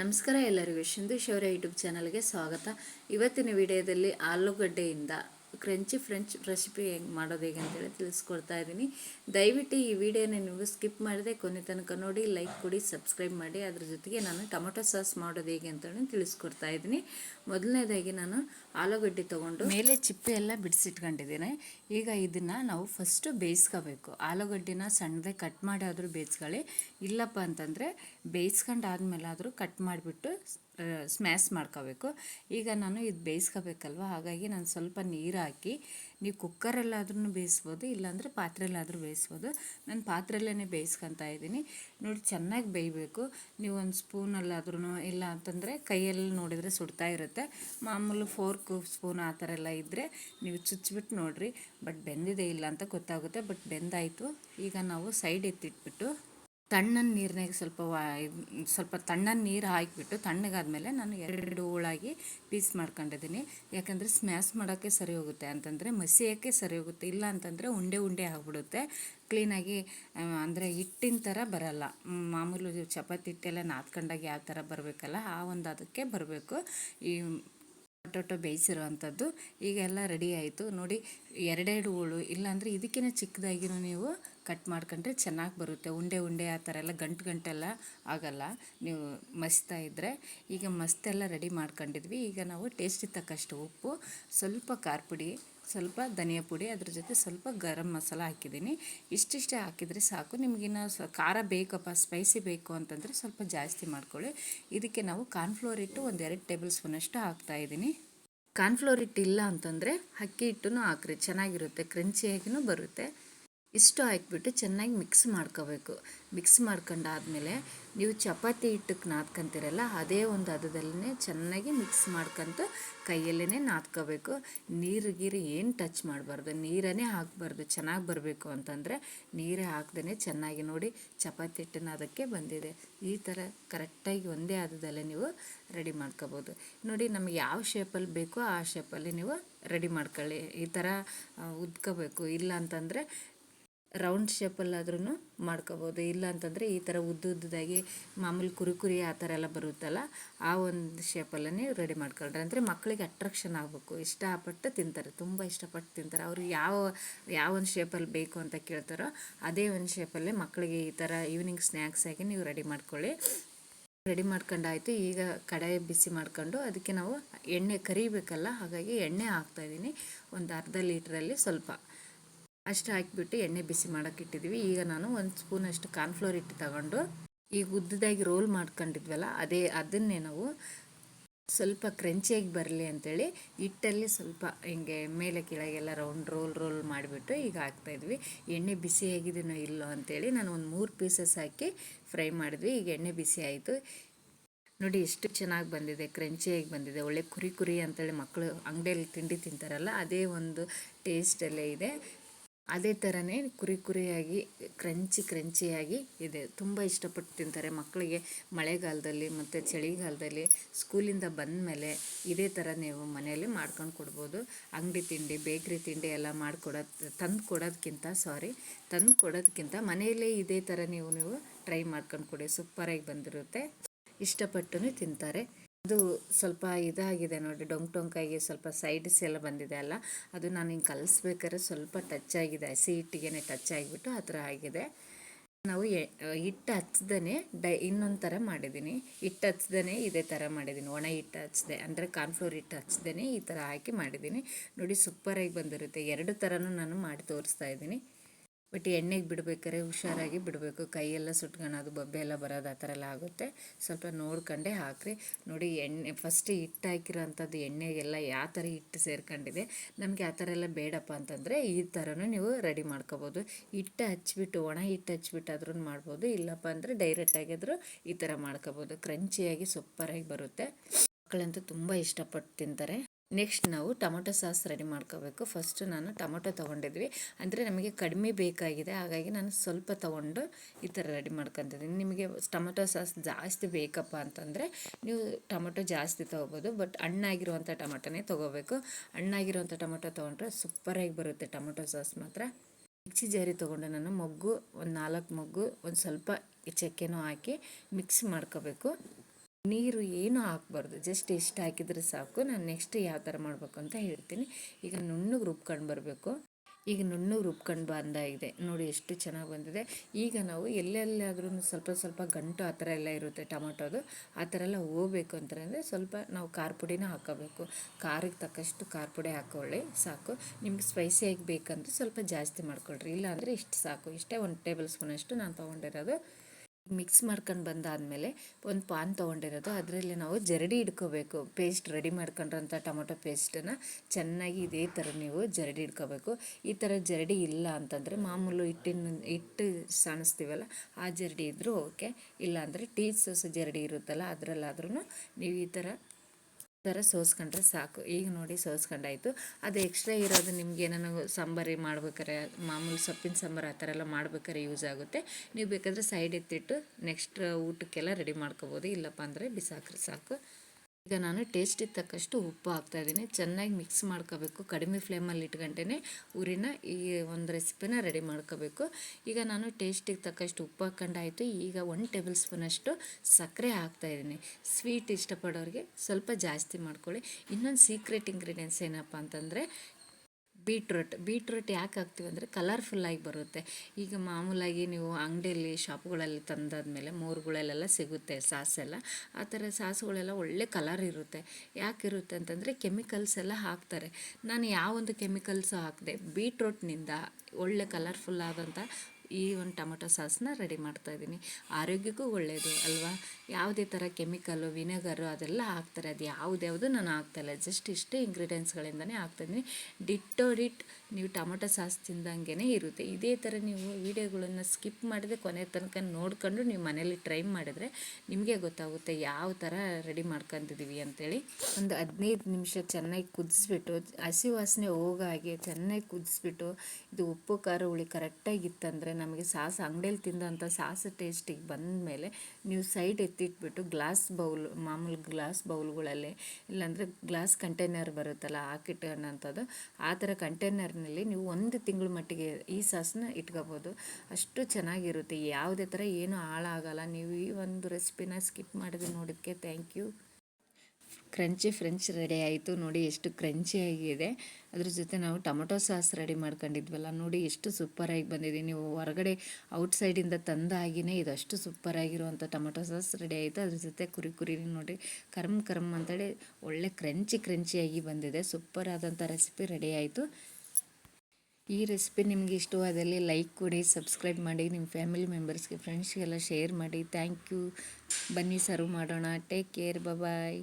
ನಮಸ್ಕಾರ ಎಲ್ಲರಿಗೂ. ಸಿಂಧು ಶೌರ್ಯ ಯೂಟ್ಯೂಬ್ ಚಾನಲ್ಗೆ ಸ್ವಾಗತ. ಇವತ್ತಿನ ವಿಡಿಯೋದಲ್ಲಿ ಆಲೂಗಡ್ಡೆಯಿಂದ ಕ್ರಂಚಿ ಫ್ರೆಂಚ್ ರೆಸಿಪಿ ಹೆಂಗೆ ಮಾಡೋದು ಹೇಗೆ ಅಂತೇಳಿ ತಿಳಿಸ್ಕೊಡ್ತಾ ಇದ್ದೀನಿ. ದಯವಿಟ್ಟು ಈ ವಿಡಿಯೋನ ನೀವು ಸ್ಕಿಪ್ ಮಾಡಿದೆ ಕೊನೆ ತನಕ ನೋಡಿ, ಲೈಕ್ ಕೊಡಿ, ಸಬ್ಸ್ಕ್ರೈಬ್ ಮಾಡಿ, ಅದ್ರ ಜೊತೆಗೆ ನಾನು ಟೊಮೊಟೊ ಸಾಸ್ ಮಾಡೋದು ಹೇಗೆ ಅಂತೇಳಿ ತಿಳಿಸ್ಕೊಡ್ತಾ ಇದ್ದೀನಿ. ಮೊದಲನೇದಾಗಿ ನಾನು ಆಲೂಗಡ್ಡೆ ತೊಗೊಂಡು ಮೇಲೆ ಚಿಪ್ಪೆ ಎಲ್ಲ ಬಿಡಿಸಿಟ್ಕೊಂಡಿದ್ದೀನಿ. ಈಗ ಇದನ್ನು ನಾವು ಫಸ್ಟು ಬೇಯಿಸ್ಕೋಬೇಕು. ಆಲೂಗಡ್ಡೆನ ಸಣ್ಣದೇ ಕಟ್ ಮಾಡಿ ಆದರೂ ಬೇಯಿಸ್ಕೊಳ್ಳಿ. ಇಲ್ಲಪ್ಪ ಅಂತಂದರೆ ಬೇಯಿಸ್ಕೊಂಡು ಆದಮೇಲೆ ಆದರೂ ಕಟ್ ಮಾಡಿಬಿಟ್ಟು ಸ್ಮ್ಯಾಶ್ ಮಾಡ್ಕೋಬೇಕು. ಈಗ ನಾನು ಇದು ಬೇಯಿಸ್ಕೋಬೇಕಲ್ವ? ಹಾಗಾಗಿ ನಾನು ಸ್ವಲ್ಪ ನೀರು ಹಾಕಿ ನೀವು ಕುಕ್ಕರಲ್ಲಾದ್ರೂ ಬೇಯಿಸ್ಬೋದು, ಇಲ್ಲಾಂದರೆ ಪಾತ್ರೆಯಲ್ಲಾದರೂ ಬೇಯಿಸ್ಬೋದು. ನಾನು ಪಾತ್ರೆಯಲ್ಲೇ ಬೇಯಿಸ್ಕೊತಾ ಇದ್ದೀನಿ. ನೋಡಿ, ಚೆನ್ನಾಗಿ ಬೇಯಬೇಕು. ನೀವು ಒಂದು ಸ್ಪೂನಲ್ಲಾದ್ರೂ ಇಲ್ಲ ಅಂತಂದರೆ ಕೈಯಲ್ಲಿ ನೋಡಿದರೆ ಸುಡ್ತಾ ಇರುತ್ತೆ. ಮಾಮೂಲು ಫೋರ್ಕು ಸ್ಪೂನ್ ಆ ಥರ ಎಲ್ಲ ಇದ್ದರೆ ನೀವು ಚುಚ್ಚಿಬಿಟ್ಟು ನೋಡಿರಿ. ಬಟ್ ಬೆಂದಿದೆ ಇಲ್ಲ ಅಂತ ಗೊತ್ತಾಗುತ್ತೆ. ಬಟ್ ಬೆಂದಾಯಿತು. ಈಗ ನಾವು ಸೈಡ್ ಎತ್ತಿಟ್ಬಿಟ್ಟು ತಣ್ಣನ ನೀರಿನಾಗ ಸ್ವಲ್ಪ ಸ್ವಲ್ಪ ತಣ್ಣನ ನೀರು ಹಾಕಿಬಿಟ್ಟು ತಣ್ಣಗಾದ್ಮೇಲೆ ನಾನು ಎರಡು ಹೋಳಾಗಿ ಪೀಸ್ ಮಾಡ್ಕೊಂಡಿದ್ದೀನಿ. ಯಾಕಂದರೆ ಸ್ಮ್ಯಾಶ್ ಮಾಡೋಕ್ಕೆ ಸರಿ ಹೋಗುತ್ತೆ. ಅಂತಂದರೆ ಮಸಿಯೋಕ್ಕೆ ಸರಿ ಹೋಗುತ್ತೆ. ಇಲ್ಲ ಅಂತಂದರೆ ಉಂಡೆ ಉಂಡೆ ಆಗಿಬಿಡುತ್ತೆ. ಕ್ಲೀನಾಗಿ ಅಂದರೆ ಹಿಟ್ಟಿನ ಥರ ಬರಲ್ಲ. ಮಾಮೂಲು ಚಪಾತಿ ಹಿಟ್ಟೆಲ್ಲ ನಾದ್ಕೊಂಡಾಗ ಯಾವ ಥರ ಬರಬೇಕಲ್ಲ, ಆ ಒಂದು ಅದಕ್ಕೆ ಬರಬೇಕು. ಈ ಪೊಟೊಟೊ ಬೇಯಿಸಿರುವಂಥದ್ದು ಈಗೆಲ್ಲ ರೆಡಿ ಆಯಿತು. ನೋಡಿ, ಎರಡೆರಡು ಹೋಳು. ಇಲ್ಲಾಂದರೆ ಇದಕ್ಕಿಂತ ಚಿಕ್ಕದಾಗಿರೋ ನೀವು ಕಟ್ ಮಾಡ್ಕೊಂಡ್ರೆ ಚೆನ್ನಾಗಿ ಬರುತ್ತೆ. ಉಂಡೆ ಉಂಡೆ ಆ ಥರ ಎಲ್ಲ ಗಂಟು ಗಂಟೆಲ್ಲ ಆಗಲ್ಲ. ನೀವು ಮಸ್ತಾ ಇದ್ದರೆ ಈಗ ಮಸ್ತೆಲ್ಲ ರೆಡಿ ಮಾಡ್ಕೊಂಡಿದ್ವಿ. ಈಗ ನಾವು ಟೇಸ್ಟಿಗೆ ತಕ್ಕಷ್ಟು ಉಪ್ಪು, ಸ್ವಲ್ಪ ಖಾರ ಪುಡಿ, ಸ್ವಲ್ಪ ಧನಿಯಾ ಪುಡಿ, ಅದ್ರ ಜೊತೆ ಸ್ವಲ್ಪ ಗರಂ ಮಸಾಲ ಹಾಕಿದ್ದೀನಿ. ಇಷ್ಟಿಷ್ಟೇ ಹಾಕಿದರೆ ಸಾಕು. ನಿಮಗಿನ್ನ ಖಾರ ಬೇಕಪ್ಪ ಸ್ಪೈಸಿ ಬೇಕು ಅಂತಂದರೆ ಸ್ವಲ್ಪ ಜಾಸ್ತಿ ಮಾಡ್ಕೊಳ್ಳಿ. ಇದಕ್ಕೆ ನಾವು ಕಾರ್ನ್ಫ್ಲೋರ್ ಇಟ್ಟು ಒಂದು ಎರಡು ಟೇಬಲ್ ಸ್ಪೂನಷ್ಟು ಹಾಕ್ತಾಯಿದ್ದೀನಿ ಕಾರ್ನ್ಫ್ಲೋರ್ ಹಿಟ್ಟು ಇಲ್ಲ ಅಂತಂದರೆ ಅಕ್ಕಿ ಹಿಟ್ಟು ಹಾಕ್ರಿ. ಚೆನ್ನಾಗಿರುತ್ತೆ. ಕ್ರಂಚಿಯಾಗಿಯೂ ಬರುತ್ತೆ. ಇಷ್ಟು ಹಾಕ್ಬಿಟ್ಟು ಚೆನ್ನಾಗಿ ಮಿಕ್ಸ್ ಮಾಡ್ಕೋಬೇಕು. ಮಿಕ್ಸ್ ಮಾಡ್ಕೊಂಡಾದ್ಮೇಲೆ ನೀವು ಚಪಾತಿ ಹಿಟ್ಟಕ್ಕೆ ನಾದ್ಕೊಂತೀರಲ್ಲ, ಅದೇ ಒಂದು ಹದದಲ್ಲೇ ಚೆನ್ನಾಗಿ ಮಿಕ್ಸ್ ಮಾಡ್ಕೊಂತ ಕೈಯಲ್ಲೇ ನಾದ್ಕೋಬೇಕು. ನೀರು ಗೀರು ಏನು ಟಚ್ ಮಾಡಬಾರ್ದು, ನೀರನ್ನೇ ಹಾಕಬಾರ್ದು, ಚೆನ್ನಾಗಿ ಬರಬೇಕು ಅಂತಂದರೆ ನೀರೇ ಹಾಕ್ದೇ ಚೆನ್ನಾಗಿ ನೋಡಿ ಚಪಾತಿ ಹಿಟ್ಟನ್ನು ಅದಕ್ಕೆ ಬಂದಿದೆ. ಈ ಥರ ಕರೆಕ್ಟಾಗಿ ಒಂದೇ ಹದದಲ್ಲೇ ನೀವು ರೆಡಿ ಮಾಡ್ಕೋಬೋದು. ನೋಡಿ ನಮಗೆ ಯಾವ ಶೇಪಲ್ಲಿ ಬೇಕೋ ಆ ಶೇಪಲ್ಲಿ ನೀವು ರೆಡಿ ಮಾಡ್ಕೊಳ್ಳಿ. ಈ ಥರ ಉದ್ಕೋಬೇಕು. ಇಲ್ಲ ಅಂತಂದರೆ ರೌಂಡ್ ಶೇಪಲ್ಲಾದ್ರೂ ಮಾಡ್ಕೋಬೋದು. ಇಲ್ಲ ಅಂತಂದರೆ ಈ ಥರ ಉದ್ದ ಉದ್ದದಾಗಿ ಮಾಮೂಲಿ ಕುರುಕುರಿ ಕುರಿ ಆ ಥರ ಎಲ್ಲ ಬರುತ್ತಲ್ಲ, ಆ ಒಂದು ಶೇಪಲ್ಲೇ ರೆಡಿ ಮಾಡ್ಕೊಂಡ್ರೆ ಅಂದರೆ ಮಕ್ಕಳಿಗೆ ಅಟ್ರಾಕ್ಷನ್ ಆಗಬೇಕು. ಇಷ್ಟಪಟ್ಟು ತಿಂತಾರೆ. ತುಂಬ ಇಷ್ಟಪಟ್ಟು ತಿಂತಾರೆ. ಅವ್ರಿಗೆ ಯಾವ ಯಾವ ಒಂದು ಶೇಪಲ್ಲಿ ಬೇಕು ಅಂತ ಕೇಳ್ತಾರೋ ಅದೇ ಒಂದು ಶೇಪಲ್ಲೇ ಮಕ್ಕಳಿಗೆ ಈ ಥರ ಈವ್ನಿಂಗ್ ಸ್ನ್ಯಾಕ್ಸ್ ಆಗಿ ನೀವು ರೆಡಿ ಮಾಡ್ಕೊಳ್ಳಿ. ರೆಡಿ ಮಾಡ್ಕೊಂಡಾಯಿತು. ಈಗ ಕಡಾಯಿ ಬಿಸಿ ಮಾಡ್ಕೊಂಡು ಅದಕ್ಕೆ ನಾವು ಎಣ್ಣೆ ಕರಿಬೇಕಲ್ಲ, ಹಾಗಾಗಿ ಎಣ್ಣೆ ಹಾಕ್ತಾಯಿದ್ದೀನಿ ಒಂದು ಅರ್ಧ ಲೀಟ್ರಲ್ಲಿ ಸ್ವಲ್ಪ. ಅಷ್ಟು ಹಾಕಿಬಿಟ್ಟು ಎಣ್ಣೆ ಬಿಸಿ ಮಾಡೋಕೆ ಇಟ್ಟಿದ್ವಿ. ಈಗ ನಾನು ಒಂದು ಸ್ಪೂನಷ್ಟು ಕಾರ್ನ್ಫ್ಲೋರ್ ಹಿಟ್ಟು ತಗೊಂಡು ಈಗ ಉದ್ದದಾಗಿ ರೋಲ್ ಮಾಡ್ಕೊಂಡಿದ್ವಲ್ಲ, ಅದೇ ಅದನ್ನೇ ನಾವು ಸ್ವಲ್ಪ ಕ್ರಂಚಿಯಾಗಿ ಬರಲಿ ಅಂಥೇಳಿ ಹಿಟ್ಟಲ್ಲಿ ಸ್ವಲ್ಪ ಹಿಂಗೆ ಮೇಲೆ ಕೆಳಗೆಲ್ಲ ರೌಂಡ್ ರೋಲ್ ರೋಲ್ ಮಾಡಿಬಿಟ್ಟು ಈಗ ಹಾಕ್ತಾಯಿದ್ವಿ ಎಣ್ಣೆ ಬಿಸಿ ಆಗಿದೆಯೋ ಇಲ್ಲೋ ಅಂಥೇಳಿ ನಾನು ಒಂದು ಮೂರು ಪೀಸಸ್ ಹಾಕಿ ಫ್ರೈ ಮಾಡಿದ್ವಿ. ಈಗ ಎಣ್ಣೆ ಬಿಸಿ ಆಯಿತು. ನೋಡಿ ಎಷ್ಟು ಚೆನ್ನಾಗಿ ಬಂದಿದೆ, ಕ್ರಂಚಿಯಾಗಿ ಬಂದಿದೆ. ಒಳ್ಳೆ ಕುರಿ ಕುರಿ ಅಂತೇಳಿ ಮಕ್ಕಳು ಅಂಗಡಿಯಲ್ಲಿ ತಿಂಡಿ ತಿಂತಾರಲ್ಲ, ಅದೇ ಒಂದು ಟೇಸ್ಟಲ್ಲೇ ಇದೆ. ಅದೇ ಥರನೇ ಕುರಿ ಕುರಿಯಾಗಿ, ಕ್ರಂಚಿ ಕ್ರಂಚಿಯಾಗಿ ಇದೆ. ತುಂಬ ಇಷ್ಟಪಟ್ಟು ತಿಂತಾರೆ. ಮಕ್ಕಳಿಗೆ ಮಳೆಗಾಲದಲ್ಲಿ ಮತ್ತು ಚಳಿಗಾಲದಲ್ಲಿ ಸ್ಕೂಲಿಂದ ಬಂದ ಮೇಲೆ ಇದೇ ಥರ ನೀವು ಮನೆಯಲ್ಲಿ ಮಾಡ್ಕೊಂಡು ಕೊಡ್ಬೋದು. ಅಂಗಡಿ ತಿಂಡಿ, ಬೇಕ್ರಿ ತಿಂಡಿ ಎಲ್ಲ ಮಾಡಿಕೊಡೋದು ತಂದು ಕೊಡೋದಕ್ಕಿಂತ ಸಾರಿ ತಂದು ಕೊಡೋದಕ್ಕಿಂತ ಮನೆಯಲ್ಲೇ ಇದೇ ಥರ ನೀವು ನೀವು ಟ್ರೈ ಮಾಡ್ಕೊಂಡು ಕೊಡಿ. ಸೂಪರಾಗಿ ಬಂದಿರುತ್ತೆ. ಇಷ್ಟಪಟ್ಟು ತಿಂತಾರೆ. ಅದು ಸ್ವಲ್ಪ ಇದಾಗಿದೆ ನೋಡಿ, ಡೊಂಕ್ ಡೊಂಕಾಗಿ ಸ್ವಲ್ಪ ಸೈಡ್ಸ್ ಎಲ್ಲ ಬಂದಿದೆ ಅಲ್ಲ, ಅದು ನಾನು ಹಿಂಗೆ ಕಲಿಸ್ಬೇಕಾದ್ರೆ ಸ್ವಲ್ಪ ಟಚ್ ಆಗಿದೆ. ಹಸಿ ಹಿಟ್ಟಿಗೆ ಟಚ್ ಆಗಿಬಿಟ್ಟು ಆ ಥರ ಆಗಿದೆ. ನಾವು ಹಿಟ್ಟು ಹಚ್ದೇ ಡೈ, ಇನ್ನೊಂದು ಥರ ಮಾಡಿದ್ದೀನಿ ಹಿಟ್ಟು ಹಚ್ದೇ ಇದೇ ಥರ ಮಾಡಿದ್ದೀನಿ ಒಣ ಹಿಟ್ಟು ಹಚ್ದೆ, ಅಂದರೆ ಕಾರ್ನ್ಫ್ಲೋರ್ ಹಿಟ್ಟು ಹಚ್ದೇ ಈ ಥರ ಹಾಕಿ ಮಾಡಿದ್ದೀನಿ ನೋಡಿ ಸೂಪರಾಗಿ ಬಂದಿರುತ್ತೆ. ಎರಡು ಥರನೂ ನಾನು ಮಾಡಿ ತೋರಿಸ್ತಾ ಇದ್ದೀನಿ. ಬಟ್ ಎಣ್ಣೆಗೆ ಬಿಡಬೇಕಾದ್ರೆ ಹುಷಾರಾಗಿ ಬಿಡಬೇಕು. ಕೈಯೆಲ್ಲ ಸುಟ್ಕೊಳೋದು ಬೊಬ್ಬೆ ಎಲ್ಲ ಬರೋದು ಆ ಥರ ಎಲ್ಲ ಆಗುತ್ತೆ. ಸ್ವಲ್ಪ ನೋಡ್ಕೊಂಡೆ ಹಾಕ್ರಿ. ನೋಡಿ ಎಣ್ಣೆ ಫಸ್ಟ್ ಹಿಟ್ಟು ಹಾಕಿರೋಂಥದ್ದು ಎಣ್ಣೆಗೆಲ್ಲ ಯಾವ ಥರ ಹಿಟ್ಟು ಸೇರ್ಕೊಂಡಿದೆ. ನಮಗೆ ಆ ಥರ ಎಲ್ಲ ಬೇಡಪ್ಪ ಅಂತಂದರೆ ಈ ಥರನೂ ನೀವು ರೆಡಿ ಮಾಡ್ಕೋಬೋದು. ಹಿಟ್ಟು ಹಚ್ಬಿಟ್ಟು, ಒಣ ಹಿಟ್ಟು ಹಚ್ಚಿಬಿಟ್ಟು ಆದ್ರೂ ಮಾಡ್ಬೋದು. ಇಲ್ಲಪ್ಪ ಅಂದರೆ ಡೈರೆಕ್ಟಾಗಿದ್ರೂ ಈ ಥರ ಮಾಡ್ಕೋಬೋದು. ಕ್ರಂಚಿಯಾಗಿ ಸೂಪರಾಗಿ ಬರುತ್ತೆ. ಮಕ್ಕಳಂತೂ ತುಂಬ ಇಷ್ಟಪಟ್ಟು ತಿಂತಾರೆ. ನೆಕ್ಸ್ಟ್ ನಾವು ಟೊಮೊಟೊ ಸಾಸ್ ರೆಡಿ ಮಾಡ್ಕೋಬೇಕು. ಫಸ್ಟು ನಾನು ಟೊಮೊಟೊ ತೊಗೊಂಡಿದ್ವಿ. ಅಂದರೆ ನಮಗೆ ಕಡಿಮೆ ಬೇಕಾಗಿದೆ. ಹಾಗಾಗಿ ನಾನು ಸ್ವಲ್ಪ ತೊಗೊಂಡು ಈ ಥರ ರೆಡಿ ಮಾಡ್ಕೊತಿದ್ದೀನಿ. ನಿಮಗೆ ಟೊಮೊಟೊ ಸಾಸ್ ಜಾಸ್ತಿ ಬೇಕಪ್ಪ ಅಂತಂದರೆ ನೀವು ಟೊಮೊಟೊ ಜಾಸ್ತಿ ತೊಗೋಬೋದು. ಬಟ್ ಹಣ್ಣಾಗಿರುವಂಥ ಟೊಮೊಟೊನೇ ತೊಗೋಬೇಕು. ಹಣ್ಣಾಗಿರುವಂಥ ಟೊಮೊಟೊ ತೊಗೊಂಡ್ರೆ ಸೂಪರಾಗಿ ಬರುತ್ತೆ ಟೊಮೊಟೊ ಸಾಸ್ ಮಾತ್ರ. ಮಿಕ್ಸಿ ಜಾರಿ ತೊಗೊಂಡು ನಾನು ಮೊಗ್ಗು, ಒಂದು ನಾಲ್ಕು ಮೊಗ್ಗು, ಒಂದು ಸ್ವಲ್ಪ ಚಕ್ಕೆನೂ ಹಾಕಿ ಮಿಕ್ಸ್ ಮಾಡ್ಕೋಬೇಕು. ನೀರು ಏನು ಹಾಕ್ಬಾರ್ದು ಜಸ್ಟ್ ಎಷ್ಟು ಹಾಕಿದರೆ ಸಾಕು. ನಾನು ನೆಕ್ಸ್ಟ್ ಯಾವ ಥರ ಮಾಡಬೇಕು ಅಂತ ಹೇಳ್ತೀನಿ. ಈಗ ನುಣ್ಣಗೆ ರುಬ್ಕೊಂಡು ಬರಬೇಕು. ಈಗ ನುಣ್ಣಗೆ ರುಬ್ಕೊಂಡು ಬಂದಾಗಿದೆ ನೋಡಿ ಎಷ್ಟು ಚೆನ್ನಾಗಿ ಬಂದಿದೆ. ಈಗ ನಾವು ಎಲ್ಲೆಲ್ಲಾದ್ರೂ ಸ್ವಲ್ಪ ಸ್ವಲ್ಪ ಗಂಟು ಆ ಥರ ಎಲ್ಲ ಇರುತ್ತೆ ಟೊಮೆಟೋದು. ಆ ಥರ ಎಲ್ಲ ಹೋಗ್ಬೇಕು ಅಂತಂದರೆ ಸ್ವಲ್ಪ ನಾವು ಖಾರ ಪುಡಿನ ಹಾಕೋಬೇಕು. ಖಾರಕ್ಕೆ ತಕ್ಕಷ್ಟು ಖಾರ ಪುಡಿ ಹಾಕೊಳ್ಳಿ, ಸಾಕು. ನಿಮ್ಗೆ ಸ್ಪೈಸಿಯಾಗಿ ಬೇಕಂದ್ರೆ ಸ್ವಲ್ಪ ಜಾಸ್ತಿ ಮಾಡ್ಕೊಳ್ರಿ. ಇಲ್ಲಾಂದರೆ ಇಷ್ಟು ಸಾಕು. ಇಷ್ಟೇ ಒಂದು ಟೇಬಲ್ ಸ್ಪೂನಷ್ಟು ನಾನು ತೊಗೊಂಡಿರೋದು. ಮಿಕ್ಸ್ ಮಾಡ್ಕೊಂಡು ಬಂದಾದಮೇಲೆ ಒಂದು ಪಾನ್ ತೊಗೊಂಡಿರೋದು. ಅದರಲ್ಲಿ ನಾವು ಜರಡಿ ಇಟ್ಕೋಬೇಕು. ಪೇಸ್ಟ್ ರೆಡಿ ಮಾಡ್ಕೊಂಡಿರೋಂಥ ಟೊಮೊಟೊ ಪೇಸ್ಟನ್ನು ಚೆನ್ನಾಗಿ ಇದೇ ಥರ ನೀವು ಜರಡಿ ಇಟ್ಕೋಬೇಕು. ಈ ಥರ ಜರಡಿ ಇಲ್ಲ ಅಂತಂದರೆ ಮಾಮೂಲು ಹಿಟ್ಟಿನ ಹಿಟ್ಟು ಸಾಣಿಸ್ತೀವಲ್ಲ, ಆ ಜರಡಿ ಇದ್ದರೂ ಓಕೆ. ಇಲ್ಲಾಂದರೆ ಟೀ ಸೋಸು ಜರಡಿ ಇರುತ್ತಲ್ಲ ಅದರಲ್ಲಾದ್ರೂ ನೀವು ಈ ಥರ ಥರ ಸೋಸ್ಕೊಂಡ್ರೆ ಸಾಕು. ಈಗ ನೋಡಿ ಸೋಸ್ಕೊಂಡಾಯಿತು. ಅದು ಎಕ್ಸ್ಟ್ರಾ ಇರೋದು ನಿಮ್ಗೆ ಏನನೋ ಸಾಂಬಾರಿ ಮಾಡ್ಬೇಕಾರೆ, ಮಾಮೂಲಿ ಸೊಪ್ಪಿನ ಸಾಂಬಾರು ಆ ಥರ ಎಲ್ಲ ಮಾಡ್ಬೇಕಾರೆ ಯೂಸ್ ಆಗುತ್ತೆ. ನೀವು ಬೇಕಾದರೆ ಸೈಡ್ ಎತ್ತಿಟ್ಟು ನೆಕ್ಸ್ಟ್ ಊಟಕ್ಕೆಲ್ಲ ರೆಡಿ ಮಾಡ್ಕೋಬೋದು. ಇಲ್ಲಪ್ಪ ಅಂದರೆ ಬಿಸಾಕ್ರೆ ಸಾಕು. ಈಗ ನಾನು ಟೇಸ್ಟಿಗೆ ತಕ್ಕಷ್ಟು ಉಪ್ಪು ಹಾಕ್ತಾ ಇದ್ದೀನಿ. ಚೆನ್ನಾಗಿ ಮಿಕ್ಸ್ ಮಾಡ್ಕೋಬೇಕು. ಕಡಿಮೆ ಫ್ಲೇಮಲ್ಲಿ ಇಟ್ಕೊಂಡೇ ಉರಿನ ಈ ಒಂದು ರೆಸಿಪಿನ ರೆಡಿ ಮಾಡ್ಕೋಬೇಕು. ಈಗ ನಾನು ಟೇಸ್ಟಿಗೆ ತಕ್ಕಷ್ಟು ಉಪ್ಪು ಹಾಕ್ಕೊಂಡಾಯಿತು ಈಗ ಒನ್ ಟೇಬಲ್ ಸ್ಪೂನಷ್ಟು ಸಕ್ಕರೆ ಹಾಕ್ತಾಯಿದ್ದೀನಿ ಸ್ವೀಟ್ ಇಷ್ಟಪಡೋರಿಗೆ ಸ್ವಲ್ಪ ಜಾಸ್ತಿ ಮಾಡ್ಕೊಳ್ಳಿ. ಇನ್ನೊಂದು ಸೀಕ್ರೆಟ್ ಇಂಗ್ರೀಡಿಯೆಂಟ್ಸ್ ಏನಪ್ಪ ಅಂತಂದರೆ ಬೀಟ್ರೂಟ್ ಬೀಟ್ರೂಟ್ ಯಾಕೆ ಹಾಕ್ತೀವಿ ಅಂದರೆ ಕಲರ್ಫುಲ್ಲಾಗಿ ಬರುತ್ತೆ. ಈಗ ಮಾಮೂಲಾಗಿ ನೀವು ಅಂಗಡಿಯಲ್ಲಿ, ಶಾಪ್ಗಳಲ್ಲಿ ತಂದಾದ್ಮೇಲೆ ಮೋರ್ಗಳಲ್ಲೆಲ್ಲ ಸಿಗುತ್ತೆ ಸಾಸೆಲ್ಲ ಆ ಥರ ಸಾಸುಗಳೆಲ್ಲ ಒಳ್ಳೆ ಕಲರ್ ಇರುತ್ತೆ. ಯಾಕೆ ಇರುತ್ತೆ ಅಂತಂದರೆ ಕೆಮಿಕಲ್ಸ್ ಎಲ್ಲ ಹಾಕ್ತಾರೆ. ನಾನು ಯಾವೊಂದು ಕೆಮಿಕಲ್ಸು ಹಾಕಿದೆ, ಬೀಟ್ರೂಟ್ನಿಂದ ಒಳ್ಳೆ ಕಲರ್ಫುಲ್ ಆದಂಥ ಈ ಒಂದು ಟೊಮೊಟೊ ಸಾಸನ್ನ ರೆಡಿ ಮಾಡ್ತಾಯಿದ್ದೀನಿ ಆರೋಗ್ಯಕ್ಕೂ ಒಳ್ಳೆಯದು ಅಲ್ವಾ? ಯಾವುದೇ ಥರ ಕೆಮಿಕಲ್ಲು ವಿನೆಗರು ಅದೆಲ್ಲ ಹಾಕ್ತಾರೆ. ಅದು ಯಾವುದ್ಯಾವುದು ನಾನು ಹಾಕ್ತಾಯಿಲ್ಲ ಜಸ್ಟ್ ಇಷ್ಟೇ ಇಂಗ್ರೀಡಿಯೆಂಟ್ಸ್ಗಳಿಂದನೇ ಹಾಕ್ತಾಯಿದ್ದೀನಿ ಡಿಟ್ಟೋ ಡಿಟ್ ನೀವು ಟೊಮೊಟೊ ಸಾಸ್ ತಿಂದಂಗೆ ಇರುತ್ತೆ. ಇದೇ ಥರ ನೀವು ವೀಡಿಯೋಗಳನ್ನು ಸ್ಕಿಪ್ ಮಾಡಿದ್ರೆ ಕೊನೆ ತನಕ ನೋಡ್ಕೊಂಡು ನೀವು ಮನೇಲಿ ಟ್ರೈ ಮಾಡಿದ್ರೆ ನಿಮಗೆ ಗೊತ್ತಾಗುತ್ತೆ ಯಾವ ಥರ ರೆಡಿ ಮಾಡ್ಕೊತಿದ್ದೀವಿ ಅಂತೇಳಿ. ಒಂದು ಹದಿನೈದು ನಿಮಿಷ ಚೆನ್ನಾಗಿ ಕುದಿಸ್ಬಿಟ್ಟು, ಹಸಿ ವಾಸನೆ ಹೋಗೋ ಹಾಗೆ ಚೆನ್ನಾಗಿ ಕುದಿಸ್ಬಿಟ್ಟು, ಇದು ಉಪ್ಪು, ಖಾರ ಹುಳಿ ಕರೆಕ್ಟಾಗಿತ್ತಂದರೆ ನಮಗೆ ಸಾಸ್ ಅಂಗಡಿಯಲ್ಲಿ ತಿಂದಂಥ ಸಾಸ್ ಟೇಸ್ಟಿಗೆ ಬಂದ ಮೇಲೆ ನೀವು ಸೈಡ್ ಎತ್ತಿಟ್ಬಿಟ್ಟು ಗ್ಲಾಸ್ ಬೌಲ್, ಮಾಮೂಲು ಗ್ಲಾಸ್ ಬೌಲ್ಗಳಲ್ಲಿ, ಇಲ್ಲಾಂದರೆ ಗ್ಲಾಸ್ ಕಂಟೈನರ್ ಬರುತ್ತಲ್ಲ ಹಾಕಿಟ್ಟೋಣಂಥದ್ದು ಆ ಥರ ಕಂಟೈನರ್ನಲ್ಲಿ ನೀವು ಒಂದು ತಿಂಗಳ ಮಟ್ಟಿಗೆ ಈ ಸಾಸನ್ನ ಇಟ್ಕೋಬೋದು. ಅಷ್ಟು ಚೆನ್ನಾಗಿರುತ್ತೆ. ಯಾವುದೇ ಥರ ಏನೂ ಹಾಳಾಗಲ್ಲ. ನೀವು ಈ ಒಂದು ರೆಸಿಪಿನ ಸ್ಕಿಪ್ ಮಾಡಿದ್ರೆ ನೋಡೋದಕ್ಕೆ thank you crunchy French ready ಆಯಿತು. ನೋಡಿ ಎಷ್ಟು ಕ್ರಂಚಿ ಆಗಿದೆ. ಅದ್ರ ಜೊತೆ ನಾವು ಟೊಮೊಟೊ ಸಾಸ್ ರೆಡಿ ಮಾಡ್ಕೊಂಡಿದ್ವಲ್ಲ. ನೋಡಿ ಎಷ್ಟು ಸೂಪರಾಗಿ ಬಂದಿದೆ. ನೀವು ಹೊರಗಡೆ ಔಟ್ಸೈಡಿಂದ ತಂದಾಗಿನೇ ಇದು ಅಷ್ಟು ಸೂಪರಾಗಿರುವಂಥ ಟೊಮೊಟೊ ಸಾಸ್ ರೆಡಿ ಆಯಿತು. ಅದ್ರ ಜೊತೆ ಕುರಿ ಕುರಿ ನೋಡಿ ಕರಮ್ ಕರಮ್ ಅಂತೇಳಿ ಒಳ್ಳೆ ಕ್ರಂಚಿ ಕ್ರಂಚಿಯಾಗಿ ಬಂದಿದೆ. ಸೂಪರ್ ಆದಂಥ ರೆಸಿಪಿ ರೆಡಿ ಆಯಿತು. ಈ ರೆಸಿಪಿ ನಿಮಗೆ ಇಷ್ಟವಾದಲ್ಲಿ ಲೈಕ್ ಕೊಡಿ ಸಬ್ಸ್ಕ್ರೈಬ್ ಮಾಡಿ ನಿಮ್ಮ ಫ್ಯಾಮಿಲಿ ಮೆಂಬರ್ಸ್ಗೆ ಫ್ರೆಂಡ್ಸ್ಗೆಲ್ಲ ಶೇರ್ ಮಾಡಿ. ಥ್ಯಾಂಕ್ ಯು ಬನ್ನಿ ಸರ್ವ್ ಮಾಡೋಣ. Take care bye